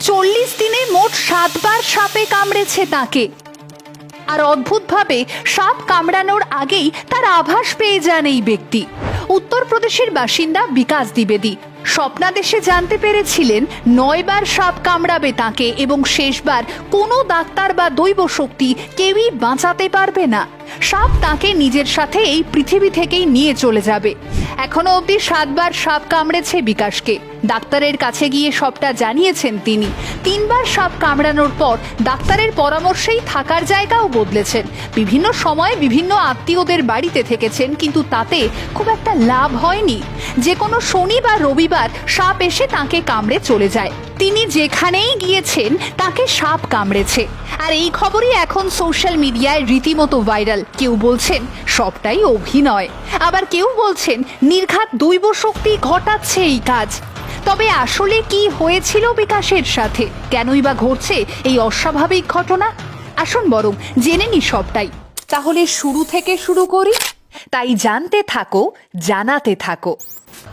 চল্লিশ দিনে মোট সাতবার সাপে কামড়েছে তাকে। আর অদ্ভুতভাবে সাপ কামড়ানোর আগেই তার আভাস পেয়ে যান এই ব্যক্তি। উত্তরপ্রদেশের বাসিন্দা বিকাশ দ্বিবেদী স্বপ্নাদেশে জানতে পেরেছিলেন নয়বার সাপ কামড়াবে তাকে এবং শেষবার কোনো ডাক্তার বা দৈব শক্তি কেউই বাঁচাতে পারবে না। সাপ তাকে নিজের সাথে এই পৃথিবী থেকেই নিয়ে চলে যাবে। এখনও অবধি সাতবার সাপ কামড়েছে বিকাশকে। ডাক্তারের কাছে গিয়ে সবটা জানিয়েছেন তিনি। তিনবার সাপ কামড়ানোর পর ডাক্তারের পরামর্শেই থাকার জায়গাও বদলেছেন। বিভিন্ন সময় বিভিন্ন আত্মীয়দের বাড়িতে থেকেছেন, কিন্তু তাতে খুব একটা লাভ হয়নি। যে কোনো শনি বা রবিবার সাপ এসে তাকে কামড়ে চলে যায়। তিনি যেখানেই গিয়েছেন, তাকে সাপ কামড়েছে। আর এই খবরই এখন সোশ্যাল মিডিয়ায় রীতিমতো ভাইরাল। কেউ বলছেন, সবটাই অভিনয়। আবার কেউ বলছেন, নির্ঘাত দৈব শক্তি ঘটাচ্ছে এই কাজ। তবে আসলে কি হয়েছিল বিকাশের সাথে? কেনই বা ঘটছে এই অস্বাভাবিক ঘটনা? আসুন বরং জেনে নি সবটাই। তাহলে শুরু থেকে শুরু করি? তাই জানতে থাকো, জানাতে থাকো।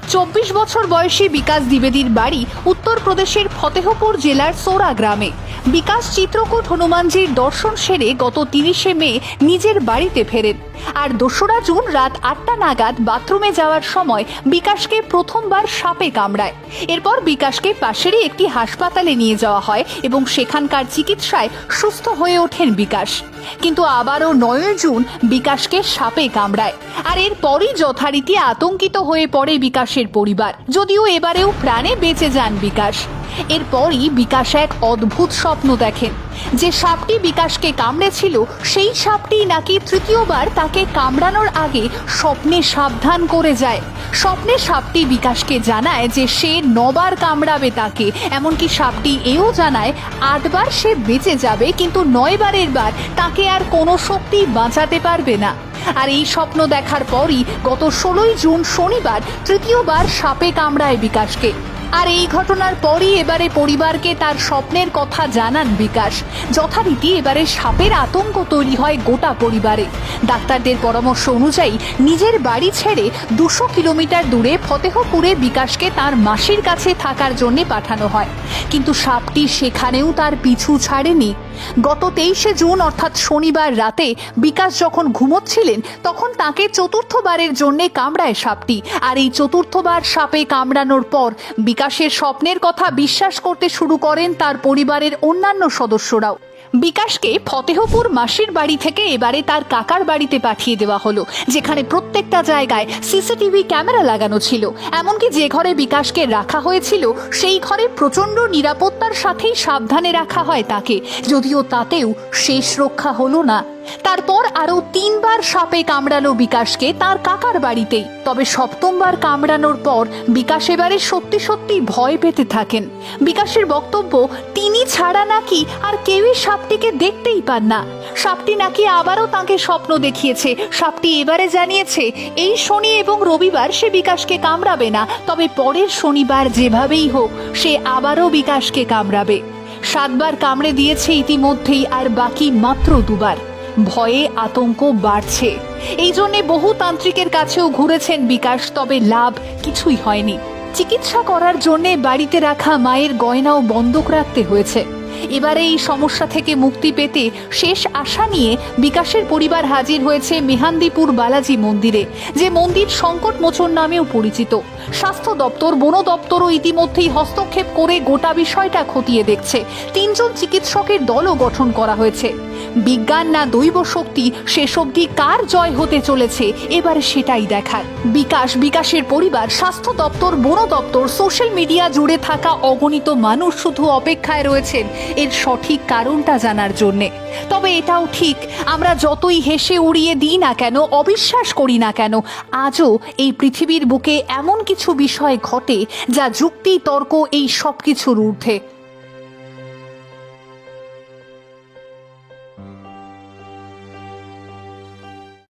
চব্বিশ বছর বয়সী বিকাশ দ্বিবেদীর বাড়ি উত্তরপ্রদেশের ফতেহপুর জেলার সোরা গ্রামে। বিকাশ চিত্রকূট হনুমানজির দর্শন সেরে গত তিরিশে মে নিজের বাড়িতে ফেরেন। আর দোসরা জুন রাত আটটা নাগাদ বাথরুমে যাওয়ার সময় বিকাশকে প্রথমবার সাপে কামড়ায়। এরপর বিকাশকে পাশেরই একটি হাসপাতালে নিয়ে যাওয়া হয় এবং সেখানকার চিকিৎসায় সুস্থ হয়ে ওঠেন বিকাশ। কিন্তু আবারও নয় জুন বিকাশকে সাপে কামড়ায়। আর এরপরই যথারীতি আতঙ্কিত হয়ে পড়ে বিকাশের পরিবার। যদিও এবারেও প্রাণে বেঁচে যান বিকাশ। এরপরই বিকাশ এক অদ্ভুত স্বপ্ন দেখেন। যে সাপটি বিকাশকে কামড়েছিল, সেই সাপটি নাকি তৃতীয়বার তাকে কামড়ানোর আগে স্বপ্নে সাবধান করে যায়। স্বপ্নে সাপটি বিকাশকে জানায় যে সে নবার কামড়াবে তাকে। এমনকি সাপটি এও জানায়, আটবার সে বেঁচে যাবে, কিন্তু নয়বারের বার তাকে আর কোনো শক্তি বাঁচাতে পারবে না। আর এই স্বপ্ন দেখার পরই গত ষোলোই জুন শনিবার তৃতীয়বার সাপে কামড়ায় বিকাশকে। আর এই ঘটনার পরই এবারে পরিবারকে তার স্বপ্নের কথা জানান বিকাশ। যথারীতি এবারে সাপের আতঙ্ক তৈরি হয় গোটা পরিবারে। ডাক্তারদের পরামর্শ অনুযায়ী নিজের বাড়ি ছেড়ে দুশো কিলোমিটার দূরে ফতেহপুরে বিকাশকে তার মাসির কাছে থাকার জন্য পাঠানো হয়। কিন্তু সাপটি সেখানেও তার পিছু ছাড়েনি। গত তেইশে জুন, অর্থাৎ শনিবার রাতে বিকাশ যখন ঘুমোচ্ছিলেন, তখন তাকে চতুর্থবারের জন্য কামড়ায় সাপটি। আর এই চতুর্থবার সাপে কামড়ানোর পর বিকাশের স্বপ্নের কথা বিশ্বাস করতে শুরু করেন তার পরিবারের অন্যান্য সদস্যরাও। বিকাশকে ফতেহপুর মাসির বাড়ি থেকে এবারে তার কাকার বাড়িতে পাঠিয়ে দেওয়া হলো, যেখানে প্রত্যেকটা জায়গায় সিসিটিভি ক্যামেরা লাগানো ছিল। এমনকি যে ঘরে বিকাশকে রাখা হয়েছিল, সেই ঘরে প্রচণ্ড নিরাপত্তার সাথেই সাবধানে রাখা হয় তাকে। যদিও তাতেও শেষ রক্ষা হলো না। তারপর আরও তিনবার সাপে কামড়ালো বিকাশকে তার কাকার বাড়িতেই তবে সপ্তমবার কামড়ানোর পর বিকাশ এবারে সত্যি সত্যি ভয় পেতে থাকেন। বিকাশের বক্তব্য, তিনি ছাড়া নাকি আর কেউই সাপটিকে দেখতেই পান না। সাপটি নাকি আবারও তাকে স্বপ্ন দেখিয়েছে। সাপটি এবারে জানিয়েছে, এই শনি এবং রবিবার সে বিকাশকে কামড়াবে না, তবে পরের শনিবার যেভাবেই হোক, সে আবারও বিকাশকে কামড়াবে। সাতবার কামড়ে দিয়েছে ইতিমধ্যেই আর বাকি মাত্র দুবার। ভয়ে আতঙ্ক বাড়ছে। এই জন্যে বহু তান্ত্রিকের কাছেও ঘুরেছেন বিকাশ, তবে লাভ কিছুই হয়নি। চিকিৎসা করার জন্যে বাড়িতে রাখা মায়ের গয়নাও বন্ধক রাখতে হয়েছে। এবারে এই সমস্যা থেকে মুক্তি পেতে শেষ আশা নিয়ে বিকাশের পরিবার হাজির হয়েছে মেহান্দিপুর বালাজি মন্দিরে, যে মন্দির সংকট মোচন নামেও পরিচিত। স্বাস্থ্য দপ্তর, বন দপ্তরও ইতিমধ্যেই হস্তক্ষেপ করে গোটা বিষয়টা খতিয়ে দেখছে। তিনজন চিকিৎসকের দলও গঠন করা হয়েছে। বিজ্ঞান না দৈব শক্তি, শেষ অবধি কার জয় হতে চলেছে? এবার সেটাই দেখার। বিকাশ, বিকাশের পরিবার, স্বাস্থ্য দপ্তর, বন দপ্তর, সোশ্যাল মিডিয়া জুড়ে থাকা অগণিত মানুষ শুধু অপেক্ষায় রয়েছেন। এর সঠিক কারণটা জানার জন্যে। তবে এটাও ঠিক, আমরা যতই হেসে উড়িয়ে দিই না কেন, অবিশ্বাস করি না কেন, আজও এই পৃথিবীর বুকে এমন কিছু বিষয় ঘটে যা যুক্তি, তর্ক, এই সব কিছুর ঊর্ধ্বে।